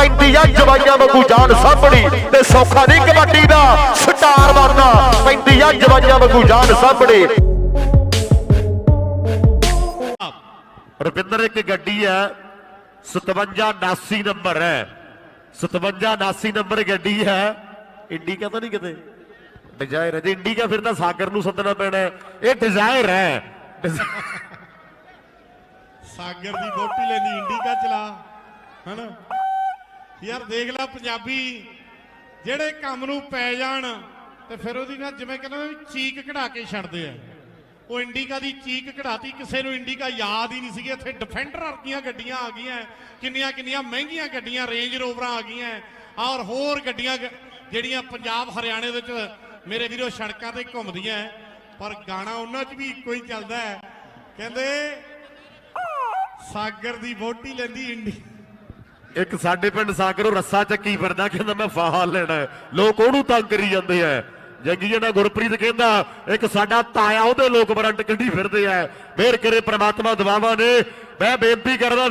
ਪੈਂਦੀ ਆ ਜਵਾਈਆਂ ਵਾਂਗੂ ਜਾਨ ਸਾਂਭਣੀ ਤੇ ਸੌਖਾ ਨਹੀਂ ਕਬੱਡੀ ਦਾ ਸਟਾਰ ਬਣਨਾ। ਪੈਂਦੀ ਆ ਜਵਾਈਆਂ ਵਾਂਗੂ ਜਾਨ ਸਾਂਭਣੀ। ਰੁਪਿੰਦਰ ਇੱਕ ਗੱਡੀ ਹੈ। 5789 ਨੰਬਰ ਹੈ। 5789 ਨੰਬਰ ਗੱਡੀ ਹੈ। ਇੰਡੀਕਾ ਤਾਂ ਨਹੀਂ ਕਿਤੇ? ਡਿਜ਼ਾਇਰ ਹੈ। ਜੇ ਇੰਡੀਕਾ ਫਿਰ ਤਾਂ ਸਾਗਰ ਨੂੰ ਸੱਦਣਾ ਪੈਣਾ ਇਹ ਡਿਜ਼ਾਇਰ ਹੈ। ਸਾਗਰ ਦੀ ਵੋਟੀ ਲੈਂਦੀ, ਇੰਡੀਕਾ ਚਲਾ। ਹਨਾ? ਯਾਰ ਦੇਖ ਲੈ ਪੰਜਾਬੀ, ਜਿਹੜੇ ਕੰਮ ਨੂੰ ਪੈ ਜਾਣ ਤੇ ਫਿਰ ਉਹਦੀ ਨਾ ਜਿਵੇਂ ਕਹਿੰਦੇ ਚੀਕ ਕਢਾ ਕੇ ਛੱਡਦੇ ਆ। ਉਹ ਇੰਡੀਕਾ ਦੀ ਚੀਕ ਕਢਾਤੀ, ਕਿਸੇ ਨੂੰ ਇੰਡੀਕਾ ਯਾਦ ਹੀ ਨਹੀਂ ਸੀਗੀ। ਇੱਥੇ ਡਿਫੈਂਡਰ ਵਰਗੀਆਂ ਗੱਡੀਆਂ ਆ ਗਈਆਂ ਕਿੰਨੀਆਂ ਕਿੰਨੀਆਂ ਮਹਿੰਗੀਆਂ ਗੱਡੀਆਂ ਰੇਂਜ ਰੋਵਰਾਂ ਆ ਗਈਆਂ, ਔਰ ਹੋਰ ਗੱਡੀਆਂ ਜਿਹੜੀਆਂ ਪੰਜਾਬ, ਹਰਿਆਣੇ ਦੇ ਵਿੱਚ ਮੇਰੇ ਵੀਰੋ ਸੜਕਾਂ ਤੇ ਘੁੰਮਦੀਆਂ ਪਰ ਗਾਣਾ ਉਹਨਾਂ 'ਚ ਵੀ ਇੱਕੋ ਹੀ ਚੱਲਦਾ ਹੈ ਕਹਿੰਦੇ, ਸਾਗਰ ਦੀ ਵੋਟੀ ਲੈਂਦੀ ਇੰਡੀ ਇੱਕ ਸਾਡੇ ਪਿੰਡ ਸਾਗਰ ਉਹ ਰੱਸਾ ਚੱਕੀ ਫਿਰਦਾ, ਕਹਿੰਦਾ ਮੈਂ ਫਾਹਾ ਲੈਣਾ ਲੋਕ ਉਹਨੂੰ ਤੰਗ ਕਰੀ ਜਾਂਦੇ ਆ। ਜੱਗੀ ਜਣਾ ਗੁਰਪ੍ਰੀਤ ਕਹਿੰਦਾ, ਇੱਕ ਸਾਡਾ ਤਾਇਆ ਉਹਦੇ ਲੋਕ ਬਰੰਟ ਕੱਢੀ ਫਿਰਦੇ ਆ। ਫੇਰ ਕਰੇ ਪ੍ਰਮਾਤਮਾ ਦਵਾਵਾਂ ਨੇ? ਮੈਂ ਬੇਨਤੀ ਕਰਦਾ